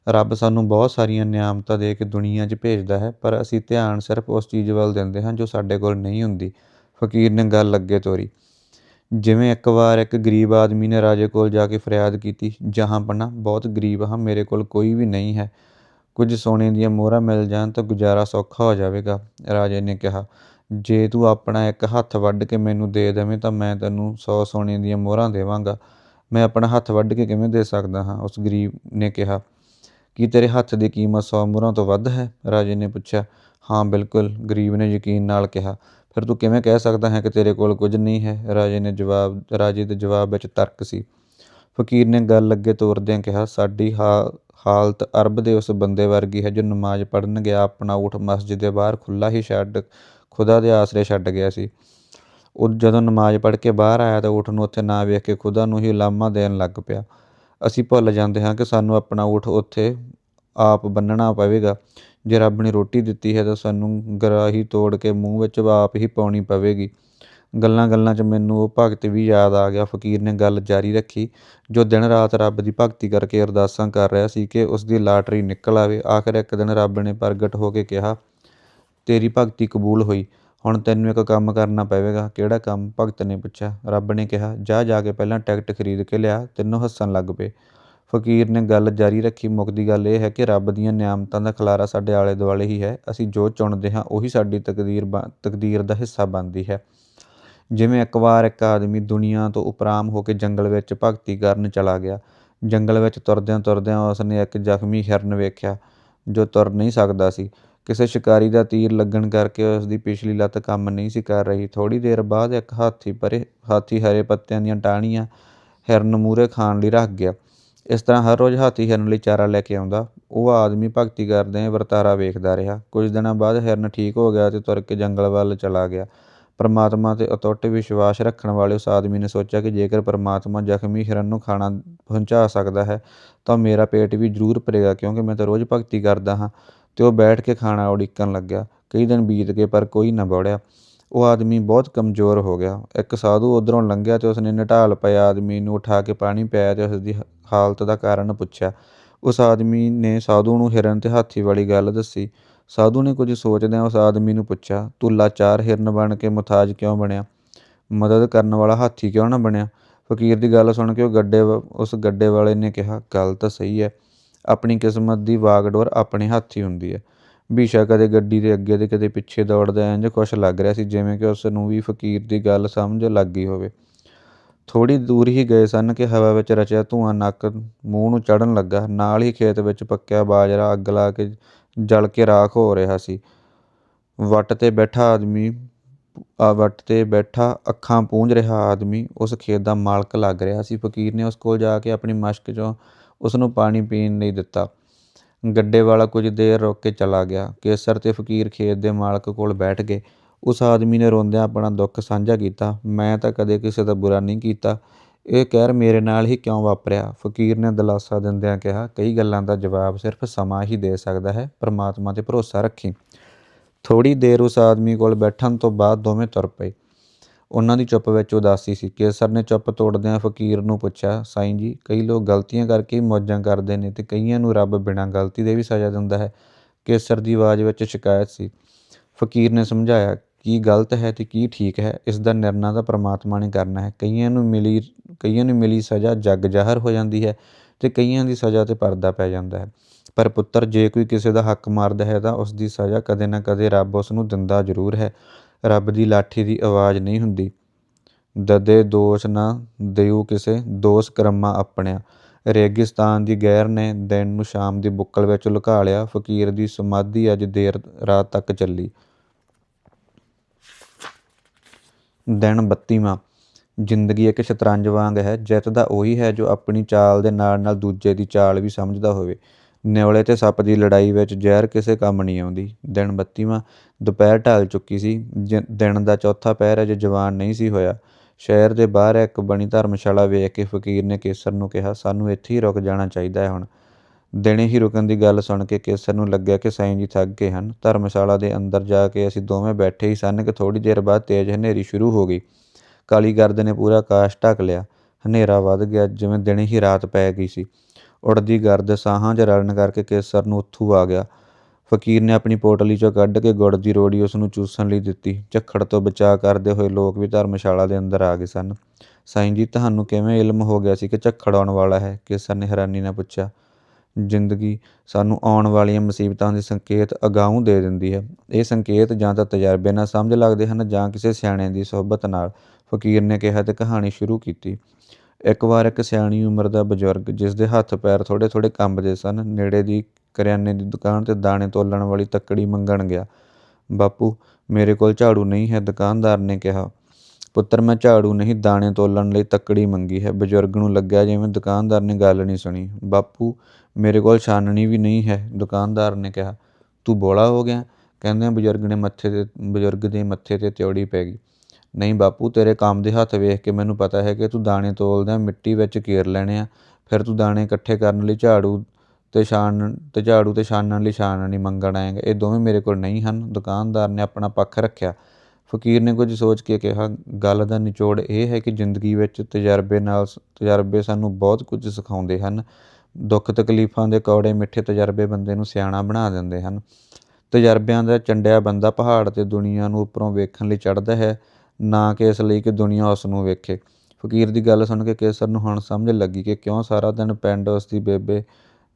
ਰੱਬ ਸਾਨੂੰ ਬਹੁਤ ਸਾਰੀਆਂ ਨਿਆਮਤਾਂ ਦੇ ਕੇ ਦੁਨੀਆ 'ਚ ਭੇਜਦਾ ਹੈ, ਪਰ ਅਸੀਂ ਧਿਆਨ ਸਿਰਫ ਉਸ ਚੀਜ਼ ਵੱਲ ਦਿੰਦੇ ਹਾਂ ਜੋ ਸਾਡੇ ਕੋਲ ਨਹੀਂ ਹੁੰਦੀ। ਫਕੀਰ ਨੇ ਗੱਲ ਅੱਗੇ ਤੋਰੀ। ਜਿਵੇਂ ਇੱਕ ਵਾਰ ਇੱਕ ਗਰੀਬ ਆਦਮੀ ਨੇ ਰਾਜੇ ਕੋਲ ਜਾ ਕੇ ਫਰਿਆਦ ਕੀਤੀ, ਜਹਾਂ ਪਨਾ ਬਹੁਤ ਗਰੀਬ ਹਾਂ, ਮੇਰੇ ਕੋਲ ਕੋਈ ਵੀ ਨਹੀਂ ਹੈ। ਕੁਝ ਸੋਨੇ ਦੀਆਂ ਮੋਹਰਾਂ ਮਿਲ ਜਾਣ ਤਾਂ ਗੁਜ਼ਾਰਾ ਸੌਖਾ ਹੋ ਜਾਵੇਗਾ, ਰਾਜੇ ਨੇ ਕਿਹਾ। ਜੇ ਤੂੰ ਆਪਣਾ ਇੱਕ ਹੱਥ ਵੱਢ ਕੇ ਮੈਨੂੰ ਦੇ ਦੇਵੇਂ ਤਾਂ ਮੈਂ ਤੈਨੂੰ 100 ਸੋਨੇ ਦੀਆਂ ਮੋਹਰਾਂ ਦੇਵਾਂਗਾ। ਮੈਂ ਆਪਣਾ ਹੱਥ ਵੱਢ ਕੇ ਕਿਵੇਂ ਦੇ ਸਕਦਾ ਹਾਂ? ਉਸ ਗਰੀਬ ਨੇ ਕਿਹਾ। ਕੀ ਤੇਰੇ ਹੱਥ ਦੀ ਕੀਮਤ 100 ਮੋਹਰਾਂ ਤੋਂ ਵੱਧ ਹੈ? ਰਾਜੇ ਨੇ ਪੁੱਛਿਆ। ਹਾਂ, ਬਿਲਕੁਲ, ਗਰੀਬ ਨੇ ਯਕੀਨ ਨਾਲ ਕਿਹਾ। ਫਿਰ ਤੂੰ ਕਿਵੇਂ ਕਹਿ ਸਕਦਾ ਹੈ ਕਿ ਤੇਰੇ ਕੋਲ ਕੁਝ ਨਹੀਂ ਹੈ? ਰਾਜੇ ਨੇ ਜਵਾਬ, ਰਾਜੇ ਦੇ ਜਵਾਬ ਵਿੱਚ ਤਰਕ ਸੀ। ਫਕੀਰ ਨੇ ਗੱਲ ਅੱਗੇ ਤੋਰਦਿਆਂ ਕਿਹਾ, ਸਾਡੀ ਹਾ- ਹਾਲਤ ਅਰਬ ਦੇ ਉਸ ਬੰਦੇ ਵਰਗੀ ਹੈ ਜੋ ਨਮਾਜ਼ ਪੜ੍ਹਨ ਗਿਆ, ਆਪਣਾ ਊਠ ਮਸਜਿਦ ਦੇ ਬਾਹਰ ਖੁੱਲਾ ਹੀ ਛੱਡ, ਖੁਦਾ ਦੇ ਆਸਰੇ ਛੱਡ ਗਿਆ ਸੀ। ਉਹ ਜਦੋਂ ਨਮਾਜ਼ ਪੜ੍ਹ ਕੇ ਬਾਹਰ ਆਇਆ ਤਾਂ ਊਠ ਨੂੰ ਉੱਥੇ ਨਾ ਵੇਖ ਕੇ ਖੁਦਾ ਨੂੰ ਹੀ ਲਾਮਾ ਦੇਣ ਲੱਗ ਪਿਆ। ਅਸੀਂ ਭੁੱਲ ਜਾਂਦੇ ਹਾਂ ਕਿ ਸਾਨੂੰ ਆਪਣਾ ਊਠ ਉੱਥੇ ਆਪ ਬੰਨਣਾ ਪਵੇਗਾ। ਜੇ ਰੱਬ ਨੇ ਰੋਟੀ ਦਿੱਤੀ ਹੈ ਤਾਂ ਸਾਨੂੰ ਗਰਾਹੀ ਤੋੜ ਕੇ ਮੂੰਹ ਵਿੱਚ ਆਪ ਹੀ ਪਾਉਣੀ ਪਵੇਗੀ। ਗੱਲਾਂ ਗੱਲਾਂ 'ਚ ਮੈਨੂੰ ਉਹ ਭਗਤ ਵੀ ਯਾਦ ਆ ਗਿਆ। ਫਕੀਰ ਨੇ ਗੱਲ ਜਾਰੀ ਰੱਖੀ, ਜੋ ਦਿਨ ਰਾਤ ਰੱਬ ਦੀ ਭਗਤੀ ਕਰਕੇ ਅਰਦਾਸਾਂ ਕਰ ਰਿਹਾ ਸੀ ਕਿ ਉਸ ਦੀ ਲਾਟਰੀ ਨਿਕਲ ਆਵੇ। ਆਖਰ ਇੱਕ ਦਿਨ ਰੱਬ ਨੇ ਪ੍ਰਗਟ ਹੋ ਕੇ ਕਿਹਾ, ਤੇਰੀ ਭਗਤੀ ਕਬੂਲ ਹੋਈ। ਹੁਣ ਤੈਨੂੰ ਇੱਕ ਕੰਮ ਕਰਨਾ ਪਵੇਗਾ। ਕਿਹੜਾ ਕੰਮ? ਭਗਤ ਨੇ ਪੁੱਛਿਆ। ਰੱਬ ਨੇ ਕਿਹਾ, ਜਾ ਜਾ ਕੇ ਪਹਿਲਾਂ ਟਿਕਟ ਖਰੀਦ ਕੇ ਲਿਆ। ਤੈਨੂੰ ਹੱਸਣ ਲੱਗ ਪਏ। ਫਕੀਰ ਨੇ ਗੱਲ ਜਾਰੀ ਰੱਖੀ। ਮੁੱਕਦੀ ਗੱਲ ਇਹ ਹੈ ਕਿ ਰੱਬ ਦੀਆਂ ਨਿਆਮਤਾਂ ਦਾ ਖਲਾਰਾ ਸਾਡੇ ਆਲੇ ਦੁਆਲੇ ਹੀ ਹੈ। ਅਸੀਂ ਜੋ ਚੁਣਦੇ ਹਾਂ, ਉਹੀ ਸਾਡੀ ਤਕਦੀਰ ਬਣ- ਤਕਦੀਰ ਦਾ ਹਿੱਸਾ ਬਣਦੀ ਹੈ। ਜਿਵੇਂ ਇੱਕ ਵਾਰ ਇੱਕ ਆਦਮੀ ਦੁਨੀਆ ਤੋਂ ਉਪਰਾਮ ਹੋ ਕੇ ਜੰਗਲ ਵਿੱਚ ਭਗਤੀ ਕਰਨ ਚਲਾ ਗਿਆ, ਜੰਗਲ ਵਿੱਚ ਤੁਰਦਿਆਂ ਤੁਰਦਿਆਂ ਉਸਨੇ ਇੱਕ ਜ਼ਖਮੀ ਹਿਰਨ ਵੇਖਿਆ, ਜੋ ਤੁਰ ਨਹੀਂ ਸਕਦਾ ਸੀ। ਕਿਸੇ ਸ਼ਿਕਾਰੀ ਦਾ ਤੀਰ ਲੱਗਣ ਕਰਕੇ ਉਸ ਦੀ ਪਿਛਲੀ ਲੱਤ ਕੰਮ ਨਹੀਂ ਸੀ ਕਰ ਰਹੀ। ਥੋੜੀ ਦੇਰ ਬਾਅਦ ਇੱਕ ਹਾਥੀ ਪਰੇ, ਹਾਥੀ ਹਰੇ ਪੱਤਿਆਂ ਦੀਆਂ ਟਾਹਣੀਆਂ ਹਿਰਨ ਮੂਰੇ ਖਾਣ ਲਈ ਰੱਖ ਗਿਆ। ਇਸ ਤਰ੍ਹਾਂ ਹਰ ਰੋਜ਼ ਹਾਥੀ ਹਿਰਨ ਲਈ ਚਾਰਾ ਲੈ ਕੇ ਆਉਂਦਾ। ਉਹ ਆਦਮੀ ਭਗਤੀ ਕਰਦੇ ਵਰਤਾਰਾ ਵੇਖਦਾ ਰਿਹਾ। ਕੁਝ ਦਿਨਾਂ ਬਾਅਦ ਹਿਰਨ ਠੀਕ ਹੋ ਗਿਆ ਤੇ ਤੁਰ ਕੇ ਜੰਗਲ ਵੱਲ ਚਲਾ ਗਿਆ। ਪਰਮਾਤਮਾ ਤੇ ਅਟੁੱਟ ਵਿਸ਼ਵਾਸ ਰੱਖਣ ਵਾਲੇ ਉਸ ਆਦਮੀ ਨੇ ਸੋਚਿਆ ਕਿ ਜੇਕਰ ਪਰਮਾਤਮਾ ਜ਼ਖਮੀ ਹਿਰਨ ਨੂੰ ਖਾਣਾ ਪਹੁੰਚਾ ਸਕਦਾ ਹੈ, ਤਾਂ ਮੇਰਾ ਪੇਟ ਵੀ ਜ਼ਰੂਰ ਭਰੇਗਾ, ਕਿਉਂਕਿ ਮੈਂ ਤਾਂ ਰੋਜ਼ ਭਗਤੀ ਕਰਦਾ ਹਾਂ। ਤੇ ਉਹ ਬੈਠ ਕੇ ਖਾਣਾ ਉਡੀਕਣ ਲੱਗਿਆ। ਕਈ ਦਿਨ ਬੀਤ ਗਏ, ਪਰ ਕੋਈ ਨਾ ਬੋੜਿਆ। ਉਹ ਆਦਮੀ ਬਹੁਤ ਕਮਜ਼ੋਰ ਹੋ ਗਿਆ। ਇੱਕ ਸਾਧੂ ਉਧਰੋਂ ਲੰਘਿਆ ਤੇ ਉਸਨੇ ਨਟਾਲ ਪਏ ਆਦਮੀ ਨੂੰ ਉਠਾ ਕੇ ਪਾਣੀ ਪਿਆਇਆ ਤੇ ਉਸ ਦੀ ਹਾਲਤ ਦਾ ਕਾਰਨ ਪੁੱਛਿਆ। ਉਸ ਆਦਮੀ ਨੇ ਸਾਧੂ ਨੂੰ ਹਿਰਨ ਤੇ ਹਾਥੀ ਵਾਲੀ ਗੱਲ ਦੱਸੀ। ਸਾਧੂ ਨੇ ਕੁਝ ਸੋਚਦਿਆਂ ਉਸ ਆਦਮੀ ਨੂੰ ਪੁੱਛਿਆ, ਤੂੰ ਲਾਚਾਰ ਹਿਰਨ ਬਣ ਕੇ ਮੁਤਾਜ ਕਿਉਂ ਬਣਿਆ? ਮਦਦ ਕਰਨ ਵਾਲਾ ਹਾਥੀ ਕਿਉਂ ਨਾ ਬਣਿਆ? ਫਕੀਰ ਦੀ ਗੱਲ ਸੁਣ ਕੇ ਉਹ ਗੱਡੇ ਵ- ਉਸ ਗੱਡੇ ਵਾਲੇ ਨੇ ਕਿਹਾ, ਗੱਲ ਤਾਂ ਸਹੀ ਹੈ। ਆਪਣੀ ਕਿਸਮਤ ਦੀ ਵਾਗਡੋਰ ਆਪਣੇ ਹੱਥ ਹੀ ਹੁੰਦੀ ਹੈ। ਬੀਸ਼ਾ ਕਦੇ ਗੱਡੀ ਦੇ ਅੱਗੇ ਤੇ ਕਦੇ ਪਿੱਛੇ ਦੌੜਦਾ ਇੰਜ ਕੁਛ ਲੱਗ ਰਿਹਾ ਸੀ, ਜਿਵੇਂ ਕਿ ਉਸ ਨੂੰ ਵੀ ਫਕੀਰ ਦੀ ਗੱਲ ਸਮਝ ਲੱਗ ਗਈ ਹੋਵੇ। ਥੋੜੀ ਦੂਰ ਹੀ ਗਏ ਸਨ ਕਿ ਹਵਾ ਵਿੱਚ ਰਚਿਆ ਧੂੰਆਂ, ਨੱਕ, ਮੂੰਹ ਨੂੰ ਚੜਨ ਲੱਗਾ। ਨਾਲ ਹੀ ਖੇਤ ਵਿੱਚ ਪੱਕਿਆ ਬਾਜਰਾ, ਅੱਗ ਲਾ ਕੇ ਜਲ ਕੇ ਰਾਖ ਹੋ ਰਿਹਾ ਸੀ। ਵੱਟ ਤੇ ਬੈਠਾ ਆਦਮੀ, ਆ ਵੱਟ ਤੇ ਬੈਠਾ ਅੱਖਾਂ ਪੂੰਝ ਰਿਹਾ ਆਦਮੀ, ਉਸ ਖੇਤ ਦਾ ਮਾਲਕ ਲੱਗ ਰਿਹਾ ਸੀ। ਫਕੀਰ ਨੇ ਉਸ ਕੋਲ ਜਾ ਕੇ ਆਪਣੀ ਮਸ਼ਕ 'ਚੋਂ ਉਸ ਨੂੰ ਪਾਣੀ ਪੀਣ ਲਈ ਦਿੱਤਾ। ਗੱਡੇ ਵਾਲਾ ਕੁਝ ਦੇਰ ਰੁਕ ਕੇ ਚਲਾ ਗਿਆ। ਕੇਸਰ ਤੇ ਫਕੀਰ ਖੇਤ ਦੇ ਮਾਲਕ ਕੋਲ ਬੈਠ ਗਏ। ਉਸ ਆਦਮੀ ਨੇ ਰੋਂਦਿਆਂ ਆਪਣਾ ਦੁੱਖ ਸਾਂਝਾ ਕੀਤਾ। ਮੈਂ ਤਾਂ ਕਦੇ ਕਿਸੇ ਦਾ ਬੁਰਾ ਨਹੀਂ ਕੀਤਾ। ਇਹ ਕਹਿਰ ਮੇਰੇ ਨਾਲ ਹੀ ਕਿਉਂ ਵਾਪਰਿਆ? ਫਕੀਰ ਨੇ ਦਿਲਾਸਾ ਦਿੰਦਿਆਂ ਕਿਹਾ, ਕਈ ਗੱਲਾਂ ਦਾ ਜਵਾਬ ਸਿਰਫ ਸਮਾਂ ਹੀ ਦੇ ਸਕਦਾ ਹੈ। ਪਰਮਾਤਮਾ ਤੇ ਭਰੋਸਾ ਰੱਖੀ। ਥੋੜੀ ਦੇਰ ਉਸ ਆਦਮੀ ਕੋਲ ਬੈਠਣ ਤੋਂ ਬਾਅਦ ਦੋਵੇਂ ਤੁਰ ਪਏ। ਉਹਨਾਂ ਦੀ ਚੁੱਪ ਵਿੱਚ ਉਦਾਸੀ ਸੀ। ਕੇਸਰ ਨੇ ਚੁੱਪ ਤੋੜਦਿਆਂ ਫਕੀਰ ਨੂੰ ਪੁੱਛਿਆ, ਸਾਈਂ ਜੀ, ਕਈ ਲੋਕ ਗਲਤੀਆਂ ਕਰਕੇ ਮੌਜਾਂ ਕਰਦੇ ਨੇ ਤੇ ਕਈਆਂ ਨੂੰ ਰੱਬ ਬਿਨਾਂ ਗਲਤੀ ਦੇ ਵੀ ਸਜ਼ਾ ਦਿੰਦਾ ਹੈ? ਕੇਸਰ ਦੀ ਆਵਾਜ਼ ਵਿੱਚ ਸ਼ਿਕਾਇਤ ਸੀ। ਫਕੀਰ ਨੇ ਸਮਝਾਇਆ ਕੀ ਗਲਤ ਹੈ ਤੇ ਕੀ ਠੀਕ ਹੈ, ਇਸ ਦਾ ਨਿਰਣਾ ਤਾਂ ਪ੍ਰਮਾਤਮਾ ਨੇ ਕਰਨਾ ਹੈ। ਕਈਆਂ ਨੂੰ ਮਿਲੀ, ਕਈਆਂ ਨੂੰ ਮਿਲੀ ਸਜ਼ਾ ਜੱਗ ਜ਼ਾਹਰ ਹੋ ਜਾਂਦੀ ਹੈ ਤੇ ਕਈਆਂ ਦੀ ਸਜ਼ਾ ਤੇ ਪਰਦਾ ਪੈ ਜਾਂਦਾ ਹੈ। ਪਰ ਪੁੱਤਰ, ਜੇ ਕੋਈ ਕਿਸੇ ਦਾ ਹੱਕ ਮਾਰਦਾ ਹੈ ਤਾਂ ਉਸ ਦੀ ਸਜ਼ਾ ਕਦੇ ਨਾ ਕਦੇ ਰੱਬ ਉਸ ਨੂੰ ਦਿੰਦਾ ਜ਼ਰੂਰ ਹੈ। ਰੱਬ ਦੀ ਲਾਠੀ ਦੀ ਆਵਾਜ਼ ਨਹੀਂ ਹੁੰਦੀ। ਦਦੇ ਦੋਸ਼ ਨਾ ਦਿਉ ਕਿਸੇ, ਦੋਸ ਕਰਮਾ ਆਪਣਿਆ। ਰੇਗਿਸਤਾਨ ਦੀ ਗੈਰ ਨੇ ਦਿਨ ਨੂੰ ਸ਼ਾਮ ਦੀ ਬੁੱਕਲ ਵਿੱਚ ਲੁਕਾ ਲਿਆ, ਫਕੀਰ ਦੀ ਸਮਾਧੀ ਅੱਜ ਦੇਰ ਰਾਤ ਤੱਕ ਚੱਲੀ। ਦਿਨ 32ਵਾਂ ਜ਼ਿੰਦਗੀ ਇੱਕ ਸ਼ਤਰੰਜ ਵਾਂਗ ਹੈ। ਜਿੱਤਦਾ ਉਹੀ ਹੈ ਜੋ ਆਪਣੀ ਚਾਲ ਦੇ ਨਾਲ ਨਾਲ ਦੂਜੇ ਦੀ ਚਾਲ ਵੀ ਸਮਝਦਾ ਹੋਵੇ। ਨਿਵਲੇ ਤੇ ਸੱਪ ਦੀ ਲੜਾਈ ਵਿੱਚ ਜ਼ਹਿਰ ਕਿਸੇ ਕੰਮ ਨਹੀਂ ਆਉਂਦੀ। ਦਿਨ 32ਵਾਂ ਦੁਪਹਿਰ ਢਲ ਚੁੱਕੀ ਸੀ। ਦਿਨ ਦਾ ਚੌਥਾ ਪਹਿਰ ਅਜੇ ਜਵਾਨ ਨਹੀਂ ਸੀ ਹੋਇਆ। ਸ਼ਹਿਰ ਦੇ ਬਾਹਰ ਇੱਕ ਬਣੀ ਧਰਮਸ਼ਾਲਾ ਵੇਖ ਕੇ ਫਕੀਰ ਨੇ ਕੇਸਰ ਨੂੰ ਕਿਹਾ, ਸਾਨੂੰ ਇੱਥੇ ਹੀ ਰੁਕ ਜਾਣਾ ਚਾਹੀਦਾ ਹੈ ਹੁਣ। ਦਿਨੇ ਹੀ ਰੁਕਣ ਦੀ ਗੱਲ ਸੁਣ ਕੇ ਕੇਸਰ ਨੂੰ ਲੱਗਿਆ ਕਿ ਸਾਈਂ ਜੀ ਥੱਕ ਗਏ ਹਨ। ਧਰਮਸ਼ਾਲਾ ਦੇ ਅੰਦਰ ਜਾ ਕੇ ਅਸੀਂ ਦੋਵੇਂ ਬੈਠੇ ਹੀ ਸਨ ਕਿ ਥੋੜੀ ਦੇਰ ਬਾਅਦ ਤੇਜ਼ ਹਨੇਰੀ ਸ਼ੁਰੂ ਹੋ ਗਈ। ਕਾਲੀ ਗਰਦ ਨੇ ਪੂਰਾ ਆਕਾਸ਼ ਢੱਕ ਲਿਆ। ਹਨੇਰਾ ਵੱਧ ਗਿਆ, ਜਿਵੇਂ ਦਿਨੇ ਹੀ ਰਾਤ ਪੈ ਗਈ ਸੀ। ਉੜਦੀ ਗਰਦ ਸਾਹਾਂ 'ਚ ਰਲਣ ਕਰਕੇ ਕੇਸਰ ਨੂੰ ਉੱਥੂ ਆ ਗਿਆ। ਫਕੀਰ ਨੇ ਆਪਣੀ ਪੋਟਲੀ ਚੋਂ ਕੱਢ ਕੇ ਗੁੜ ਦੀ ਰੋੜੀ ਉਸ ਨੂੰ ਚੂਸਣ ਲਈ ਦਿੱਤੀ। ਝੱਖੜ ਤੋਂ ਬਚਾ ਕਰਦੇ ਹੋਏ ਲੋਕ ਵੀ ਧਰਮਸ਼ਾਲਾ ਦੇ ਅੰਦਰ ਆ ਗਏ ਸਨ। ਸਾਈਂ ਜੀ, ਤੁਹਾਨੂੰ ਕਿਵੇਂ ਇਲਮ ਹੋ ਗਿਆ ਸੀ ਕਿ ਝੱਖੜ ਆਉਣ ਵਾਲਾ ਹੈ? ਕੇਸਰ ਨੇ ਹੈਰਾਨੀ ਨਾਲ ਪੁੱਛਿਆ। ਜ਼ਿੰਦਗੀ ਸਾਨੂੰ ਆਉਣ ਵਾਲੀਆਂ ਮੁਸੀਬਤਾਂ ਦੇ ਸੰਕੇਤ ਅਗਾਊਂ ਦੇ ਦਿੰਦੀ ਹੈ। ਇਹ ਸੰਕੇਤ ਜਾਂ ਤਾਂ ਤਜਰਬੇ ਨਾਲ ਸਮਝ ਲੱਗਦੇ ਹਨ ਜਾਂ ਕਿਸੇ ਸਿਆਣੇ ਦੀ ਸਹਬਤ ਨਾਲ। ਫਕੀਰ ਨੇ ਕਿਹਾ ਤੇ ਕਹਾਣੀ ਸ਼ੁਰੂ ਕੀਤੀ। ਇੱਕ ਵਾਰ ਇੱਕ ਸਿਆਣੀ ਉਮਰ ਦਾ ਬਜ਼ੁਰਗ, ਜਿਸ ਦੇ ਹੱਥ ਪੈਰ ਥੋੜੇ ਥੋੜੇ ਕੰਬਦੇ ਸਨ, ਨੇੜੇ ਦੀ ਕਰਿਆਨੇ ਦੀ ਦੁਕਾਨ ਤੇ ਦਾਣੇ ਤੋਲਣ ਵਾਲੀ ਤੱਕੜੀ ਮੰਗਣ ਗਿਆ। ਬਾਪੂ, ਮੇਰੇ ਕੋਲ ਝਾੜੂ ਨਹੀਂ ਹੈ, ਦੁਕਾਨਦਾਰ ਨੇ ਕਿਹਾ। ਪੁੱਤਰ, ਮੈਂ ਝਾੜੂ ਨਹੀਂ, ਦਾਣੇ ਤੋਲਣ ਲਈ ਤੱਕੜੀ ਮੰਗੀ ਹੈ। ਬਜ਼ੁਰਗ ਨੂੰ ਲੱਗਿਆ ਜਿਵੇਂ ਦੁਕਾਨਦਾਰ ਨੇ ਗੱਲ ਨਹੀਂ ਸੁਣੀ। ਬਾਪੂ, ਮੇਰੇ ਕੋਲ ਛਾਨਣੀ ਵੀ ਨਹੀਂ ਹੈ, ਦੁਕਾਨਦਾਰ ਨੇ ਕਿਹਾ। ਤੂੰ ਬੋਲਾ ਹੋ ਗਿਆ? ਕਹਿੰਦੇ ਬਜ਼ੁਰਗ ਨੇ ਮੱਥੇ ਤੇ, ਬਜ਼ੁਰਗ ਦੇ ਮੱਥੇ ਤੇ ਤਿਉੜੀ ਪੈ ਗਈ। ਨਹੀਂ ਬਾਪੂ, ਤੇਰੇ ਕੰਮ ਦੇ ਹੱਥ ਵੇਖ ਕੇ ਮੈਨੂੰ ਪਤਾ ਹੈ ਕਿ ਤੂੰ ਦਾਣੇ ਤੋਲਦਾ, ਮਿੱਟੀ ਵਿੱਚ ਕੇਰ ਲੈਣੇ ਆ। ਫਿਰ ਤੂੰ ਦਾਣੇ ਇਕੱਠੇ ਕਰਨ ਲਈ ਝਾੜੂ ਤੇ ਛਾਣ, ਤੇ ਝਾੜੂ ਤੇ ਛਾਣਨ ਲਈ ਛਾਣਨੀ ਮੰਗਣ ਆਏਗਾ। ਇਹ ਦੋਵੇਂ ਮੇਰੇ ਕੋਲ ਨਹੀਂ ਹਨ। ਦੁਕਾਨਦਾਰ ਨੇ ਆਪਣਾ ਪੱਖ ਰੱਖਿਆ। ਫਕੀਰ ਨੇ ਕੁਝ ਸੋਚ ਕੇ ਕਿਹਾ, ਗੱਲ ਦਾ ਨਿਚੋੜ ਇਹ ਹੈ ਕਿ ਜ਼ਿੰਦਗੀ ਵਿੱਚ ਤਜਰਬੇ ਨਾਲ ਤਜਰਬੇ ਸਾਨੂੰ ਬਹੁਤ ਕੁਝ ਸਿਖਾਉਂਦੇ ਹਨ। ਦੁੱਖ ਤਕਲੀਫਾਂ ਦੇ ਕੌੜੇ ਮਿੱਠੇ ਤਜਰਬੇ ਬੰਦੇ ਨੂੰ ਸਿਆਣਾ ਬਣਾ ਦਿੰਦੇ ਹਨ। ਤਜਰਬਿਆਂ ਦਾ ਚੰਡਿਆ ਬੰਦਾ ਪਹਾੜ ਤੇ ਦੁਨੀਆ ਨੂੰ ਉੱਪਰੋਂ ਵੇਖਣ ਲਈ ਚੜ੍ਹਦਾ ਹੈ, ਨਾ ਕਿ ਇਸ ਲਈ ਕਿ ਦੁਨੀਆ ਉਸ ਨੂੰ ਵੇਖੇ। ਫਕੀਰ ਦੀ ਗੱਲ ਸੁਣ ਕੇ ਕੇਸਰ ਨੂੰ ਹੁਣ ਸਮਝ ਲੱਗੀ ਕਿ ਕਿਉਂ ਸਾਰਾ ਦਿਨ ਪਿੰਡ ਉਸ ਦੀ ਬੇਬੇ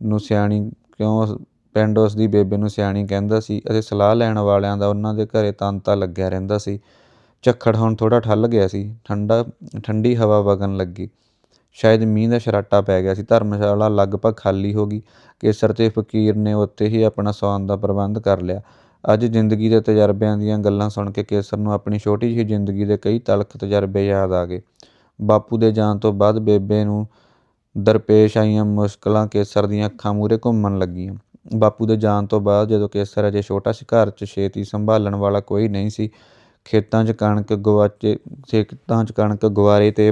ਨੂੰ ਸਿਆਣੀ, ਕਿਉਂ ਪਿੰਡ ਉਸ ਦੀ ਬੇਬੇ ਨੂੰ ਸਿਆਣੀ ਕਹਿੰਦਾ ਸੀ ਅਤੇ ਸਲਾਹ ਲੈਣ ਵਾਲਿਆਂ ਦਾ ਉਹਨਾਂ ਦੇ ਘਰੇ ਤਾਂਤਾ ਲੱਗਿਆ ਰਹਿੰਦਾ ਸੀ। ਝੱਖੜ ਹੁਣ ਥੋੜਾ ਠੱਲ ਗਿਆ ਸੀ। ਠੰਡਾ, ਠੰਡੀ ਹਵਾ ਵਗਣ ਲੱਗੀ। ਸ਼ਾਇਦ ਮੀਂਹ ਦਾ ਸ਼ਰਾਟਾ ਪੈ ਗਿਆ ਸੀ। ਧਰਮਸ਼ਾਲਾ ਲਗਭਗ ਖਾਲੀ ਹੋ ਗਈ। ਕੇਸਰ ਤੇ ਫਕੀਰ ਨੇ ਉੱਥੇ ਹੀ ਆਪਣਾ ਸੌਣ ਦਾ ਪ੍ਰਬੰਧ ਕਰ ਲਿਆ। ਅੱਜ ਜ਼ਿੰਦਗੀ ਦੇ ਤਜਰਬਿਆਂ ਦੀਆਂ ਗੱਲਾਂ ਸੁਣ ਕੇ ਕੇਸਰ ਨੂੰ ਆਪਣੀ ਛੋਟੀ ਜਿਹੀ ਜ਼ਿੰਦਗੀ ਦੇ ਕਈ ਤਲਖ ਤਜਰਬੇ ਯਾਦ ਆ ਗਏ। ਬਾਪੂ ਦੇ ਜਾਣ ਤੋਂ ਬਾਅਦ ਬੇਬੇ ਨੂੰ ਦਰਪੇਸ਼ ਆਈਆਂ ਮੁਸ਼ਕਲਾਂ ਕੇਸਰ ਦੀਆਂ ਅੱਖਾਂ ਮੂਰੇ ਘੁੰਮਣ ਲੱਗੀਆਂ। ਬਾਪੂ ਦੇ ਜਾਣ ਤੋਂ ਬਾਅਦ ਜਦੋਂ ਕੇਸਰ ਅਜੇ ਛੋਟਾ ਸੀ, ਘਰ 'ਚ ਛੇਤੀ ਸੰਭਾਲਣ ਵਾਲਾ ਕੋਈ ਨਹੀਂ ਸੀ। ਖੇਤਾਂ 'ਚ ਕਣਕ ਗਵਾਚੇ, ਖੇਤਾਂ 'ਚ ਕਣਕ ਗਵਾਰੇ ਤੇ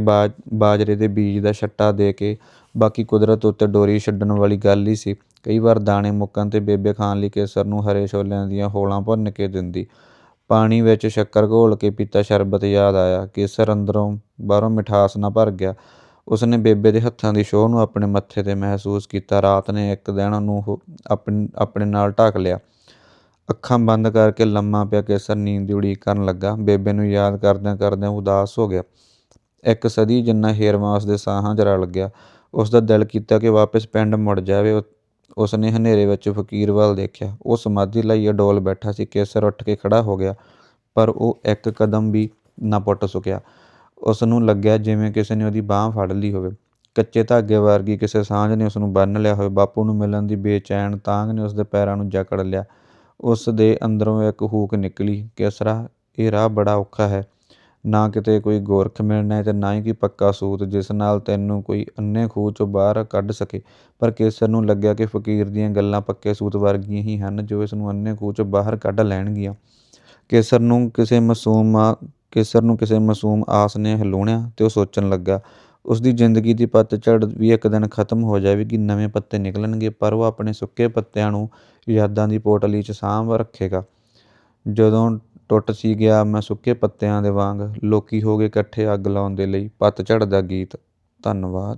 ਬਾਜਰੇ ਦੇ ਬੀਜ ਦਾ ਛੱਟਾ ਦੇ ਕੇ ਬਾਕੀ ਕੁਦਰਤ ਉੱਤੇ ਡੋਰੀ ਛੱਡਣ ਵਾਲੀ ਗੱਲ ਹੀ ਸੀ। ਕਈ ਵਾਰ ਦਾਣੇ ਮੁੱਕਣ ਤੇ ਬੇਬੇ ਖਾਣ ਲਈ ਕੇਸਰ ਨੂੰ ਹਰੇ ਛੋਲਿਆਂ ਦੀਆਂ ਹੋਲਾਂ ਭੁੰਨ ਕੇ ਦਿੰਦੀ। ਪਾਣੀ ਵਿੱਚ ਸ਼ੱਕਰ ਘੋਲ ਕੇ ਪੀਤਾ ਸ਼ਰਬਤ ਯਾਦ ਆਇਆ। ਕੇਸਰ ਅੰਦਰੋਂ ਬਾਹਰੋਂ ਮਿਠਾਸ ਨਾ ਭਰ ਗਿਆ। ਉਸਨੇ ਬੇਬੇ ਦੇ ਹੱਥਾਂ ਦੀ ਛੋਹ ਨੂੰ ਆਪਣੇ ਮੱਥੇ ਤੇ ਮਹਿਸੂਸ ਕੀਤਾ। ਰਾਤ ਨੇ ਇੱਕ ਦਿਨ ਉਹਨੂੰ ਆਪਣੇ ਆਪਣੇ ਨਾਲ ਢੱਕ ਲਿਆ। ਅੱਖਾਂ ਬੰਦ ਕਰਕੇ ਲੰਮਾ ਪਿਆ ਕੇਸਰ ਨੀਂਦ ਦੀ ਉਡੀਕ ਕਰਨ ਲੱਗਾ। ਬੇਬੇ ਨੂੰ ਯਾਦ ਕਰਦਿਆਂ ਕਰਦਿਆਂ ਉਦਾਸ ਹੋ ਗਿਆ। ਇੱਕ ਸਦੀ ਜਿੰਨਾ ਹੇਰਵਾ ਉਸ ਦੇ ਸਾਹਾਂ 'ਚ ਰਲ ਗਿਆ। ਉਸ ਦਾ ਦਿਲ ਕੀਤਾ ਕਿ ਵਾਪਸ ਪਿੰਡ ਮੁੜ ਜਾਵੇ। ਉਸ ਨੇ ਹਨੇਰੇ ਵਿੱਚ ਫਕੀਰ ਵੱਲ ਦੇਖਿਆ। ਉਹ ਸਮਾਧੀ ਲਈ ਅਡੋਲ ਬੈਠਾ ਸੀ। ਕੇਸਰ ਉੱਠ ਕੇ ਖੜਾ ਹੋ ਗਿਆ। ਪਰ ਉਹ ਇੱਕ ਕਦਮ ਵੀ ਨਾ ਪੁੱਟ ਸਕਿਆ। ਉਸ ਨੂੰ ਲੱਗਿਆ ਜਿਵੇਂ ਕਿਸੇ ਨੇ ਉਹਦੀ ਬਾਹ ਫੜ ਲਈ ਹੋਵੇ। ਕੱਚੇ ਧਾਗੇ ਵਰਗੀ ਕਿਸੇ ਸਾਂਝ ਨੇ ਉਸ ਨੂੰ ਬੰਨ ਲਿਆ ਹੋਵੇ। ਬਾਪੂ ਨੂੰ ਮਿਲਣ ਦੀ ਬੇਚੈਨ ਤਾਂਗ ਨੇ ਉਸ ਦੇ ਪੈਰਾਂ ਨੂੰ ਜਕੜ ਲਿਆ। ਉਸ ਦੇ ਅੰਦਰੋਂ ਇੱਕ ਹੂਕ ਨਿਕਲੀ ਕੇਸਰਾ ਇਹ ਰਾਹ ਬੜਾ ਔਖਾ ਹੈ। ਨਾ ਕਿਤੇ ਕੋਈ ਗੋਰਖ ਮਿਲਣਾ ਹੈ ਤੇ ਨਾ ਹੀ ਕੋਈ ਪੱਕਾ ਸੂਤ, ਜਿਸ ਨਾਲ ਤੈਨੂੰ ਕੋਈ ਅੰਨੇ ਖੂਹ ਚੋਂ ਬਾਹਰ ਕੱਢ ਸਕੇ। ਪਰ ਕੇਸਰ ਨੂੰ ਲੱਗਿਆ ਕਿ ਫਕੀਰ ਦੀਆਂ ਗੱਲਾਂ ਪੱਕੇ ਸੂਤ ਵਰਗੀਆਂ ਹੀ ਹਨ, ਜੋ ਇਸ ਨੂੰ ਅੰਨੇ ਖੂਹ ਚੋਂ ਬਾਹਰ ਕੱਢ ਲੈਣਗੀਆਂ। ਕੇਸਰ ਨੂੰ ਕਿਸੇ ਮਾਸੂਮ ਕੇਸਰ ਨੂੰ ਕਿਸੇ ਮਾਸੂਮ ਆਸ ਨੇ ਹਿਲਾਉਣਿਆ ਤੇ ਉਹ ਸੋਚਣ ਲੱਗਾ ਉਸ ਦੀ ਜ਼ਿੰਦਗੀ ਦੀ ਪੱਤਝੜ ਵੀ ਇੱਕ ਦਿਨ ਖਤਮ ਹੋ ਜਾਵੇਗੀ, ਨਵੇਂ ਪੱਤੇ ਨਿਕਲਣਗੇ, ਪਰ ਉਹ ਆਪਣੇ ਸੁੱਕੇ ਪੱਤਿਆਂ ਨੂੰ ਯਾਦਾਂ ਦੀ ਪੋਟਲੀ 'ਚ ਸਾਂਭ ਰੱਖੇਗਾ। ਜਦੋਂ ਟੁੱਟ ਸੀ ਗਿਆ, ਮੈਂ ਸੁੱਕੇ ਪੱਤਿਆਂ ਦੇ ਵਾਂਗ ਲੋਕੀ ਹੋ ਗਏ ਇਕੱਠੇ ਅੱਗ ਲਾਉਣ ਦੇ ਲਈ ਪੱਤਝੜ ਦਾ ਗੀਤ, ਧੰਨਵਾਦ।